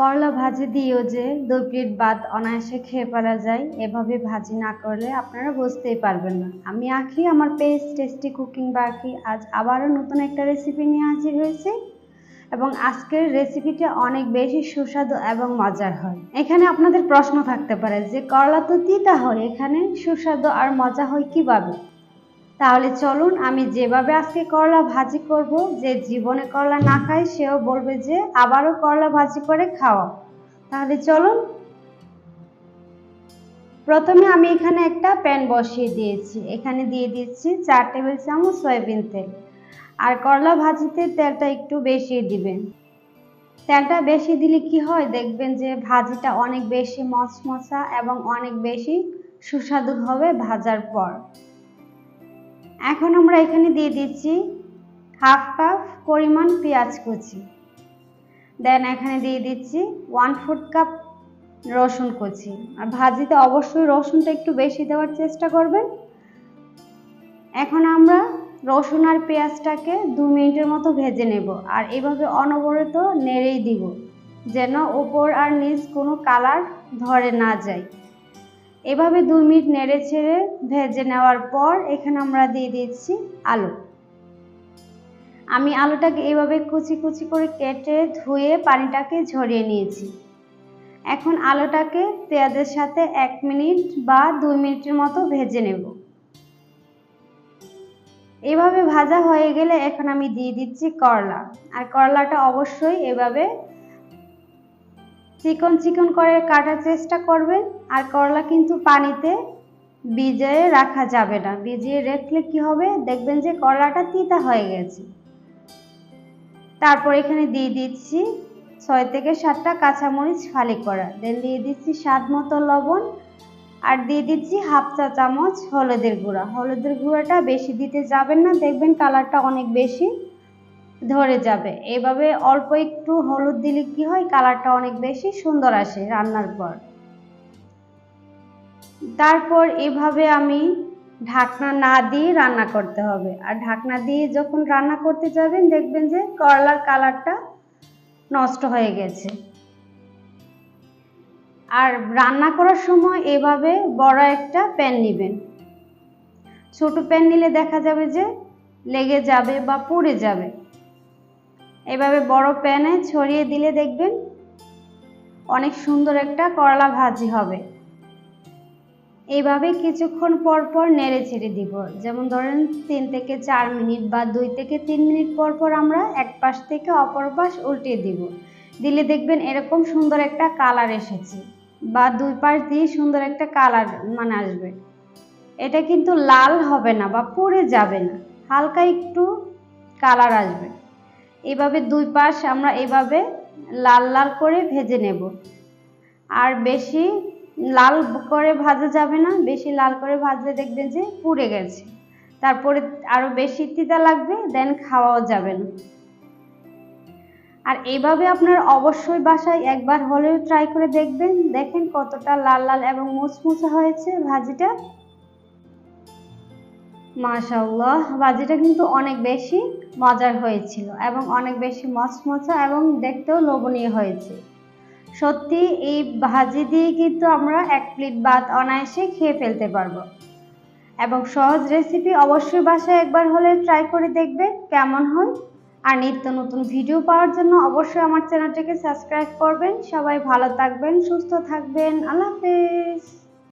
করলা ভাজি দিয়েও যে দুই প্লেট ভাত অনায়াসে খেয়ে পারা যায়, এভাবে ভাজি না করলে আপনারা বুঝতেই পারবেন না। আমি আঁকি, আমার পেজ টেস্টি কুকিং বা আঁকি আজ আবারও নতুন একটা রেসিপি নিয়ে হাজির হয়েছে এবং আজকের রেসিপিটা অনেক বেশি সুস্বাদু এবং মজার হয়। এখানে আপনাদের প্রশ্ন থাকতে পারে যে, করলা তো তিতা হয়, এখানে সুস্বাদু আর মজা হয় কীভাবে? তাহলে চলুন আমি যেভাবে আজকে করলা ভাজি করব, যে জীবনে করলা না খায় সেও বলবে যে আবারও করলা ভাজি করে খাওয়া তাহলে চলুন। প্রথমে আমি এখানে একটা প্যান বসিয়ে দিয়েছি। এখানে দিয়ে দিচ্ছি চার টেবিল চামচ সয়াবিন তেল। আর করলা ভাজিতে তেলটা একটু বেশি দিবেন। তেলটা বেশি দিলে কি হয় দেখবেন যে ভাজিটা অনেক বেশি মচমচা এবং অনেক বেশি সুস্বাদু হবে ভাজার পর। এখন আমরা এখানে দিয়ে দিচ্ছি হাফ কাপ পরিমাণ পেঁয়াজ কুচি। দেন এখানে দিয়ে দিচ্ছি ওয়ান ফোর্থ কাপ রসুন কুচি। আর ভাজিতে অবশ্যই রসুনটা একটু বেশি দেওয়ার চেষ্টা করবেন। এখন আমরা রসুন আর পেঁয়াজটাকে দু মিনিটের মতো ভেজে নেব। আর এভাবে অনবরত নেড়েই দিব, যেন ওপর আর নিচ কোনো কালার ধরে না যায়। এভাবে দু মিনিট নেড়ে ছেড়ে ভেজে নেওয়ার পর এখানে আমরা দিয়ে দিচ্ছি আলু। আমি আলুটাকে এভাবে কুচি কুচি করে কেটে ধুয়ে পানিটাকে ঝরিয়ে নিয়েছি। এখন আলুটাকে পেঁয়াজের সাথে এক মিনিট বা দুই মিনিটের মতো ভেজে নেব। এভাবে ভাজা হয়ে গেলে এখন আমি দিয়ে দিচ্ছি করলা। আর করলাটা অবশ্যই এভাবে চিকন চিকন করে কাটার চেষ্টা করবেন আর করলা কিন্তু পানিতে ভিজিয়ে রাখা যাবে না। ভিজিয়ে রাখলে কি হবে? দেখবেন যে করলাটা তিতা হয়ে গেছে। তারপর এখানে দিয়ে দিচ্ছি ছয় থেকে সাতটা কাঁচামরিচ ফালি করা। দেন দিয়ে দিচ্ছি স্বাদ মতো লবণ আর দিয়ে দিচ্ছি হাফ চা চামচ হলুদের গুঁড়া। হলুদের গুঁড়াটা বেশি দিতে যাবেন না, দেখবেন কালারটা অনেক বেশি। ধরে যাবে। এভাবে অল্প একটু হলুদ দিলে কি হয়? কালারটা অনেক বেশি সুন্দর আসে রান্নার পর। তারপর এভাবে আমি ঢাকনা না দিয়ে রান্না করতে হবে। আর ঢাকনা দিয়ে যখন রান্না করতে যাবেন, দেখবেন যে করলার কালারটা নষ্ট হয়ে গেছে। আর রান্না করার সময় এভাবে বড় একটা প্যান নেবেন। ছোট প্যান নিলে দেখা যাবে যে লেগে যাবে বা পুড়ে যাবে। এভাবে বড় প্যানে ছড়িয়ে দিলে দেখবেন অনেক সুন্দর একটা করলা ভাজি হবে। এইভাবে কিছুক্ষণ পর পর নেড়ে ছেড়ে দিব। যেমন ধরেন তিন থেকে চার মিনিট বা দুই থেকে তিন মিনিট পর পর আমরা এক পাশ থেকে অপর পাশ উল্টে দিব। দিলে দেখবেন এরকম সুন্দর একটা কালার এসেছে বা দুই পাশ দিয়ে সুন্দর একটা কালার মানে আসবে। এটা কিন্তু লাল হবে না বা পুড়ে যাবে না, হালকা একটু কালার আসবে। এভাবে দুই পাশ আমরা এভাবে লাল লাল করে ভেজে নেব। আর বেশি লাল করে ভাজা যাবে না, বেশি লাল করে ভাজলে দেখবেন যে পুড়ে গেছে। তারপরে আরও বেশি তিতা লাগবে দেন খাওয়াও যাবে না। আর এইভাবে আপনার অবশ্যই বাসায় একবার হলেও ট্রাই করে দেখবেন। দেখেন কতটা লাল লাল এবং মুচমুচে হয়েছে ভাজিটা। মাশাল্লাহ ভাজিটা কিন্তু অনেক বেশি মজার হয়েছিল এবং অনেক বেশি মচমচা এবং দেখতেও লোভনীয় হয়েছে। সত্যি, এই ভাজি দিয়ে কিন্তু আমরা এক প্লেট ভাত অনায়াসে খেয়ে ফেলতে পারব। এবং সহজ রেসিপি অবশ্যই বাসায় একবার হলে ট্রাই করে দেখবে কেমন হয়। আর নিত্য নতুন ভিডিও পাওয়ার জন্য অবশ্যই আমার চ্যানেলটিকে সাবস্ক্রাইব করবেন। সবাই ভালো থাকবেন, সুস্থ থাকবেন। আল্লাহ হাফেজ।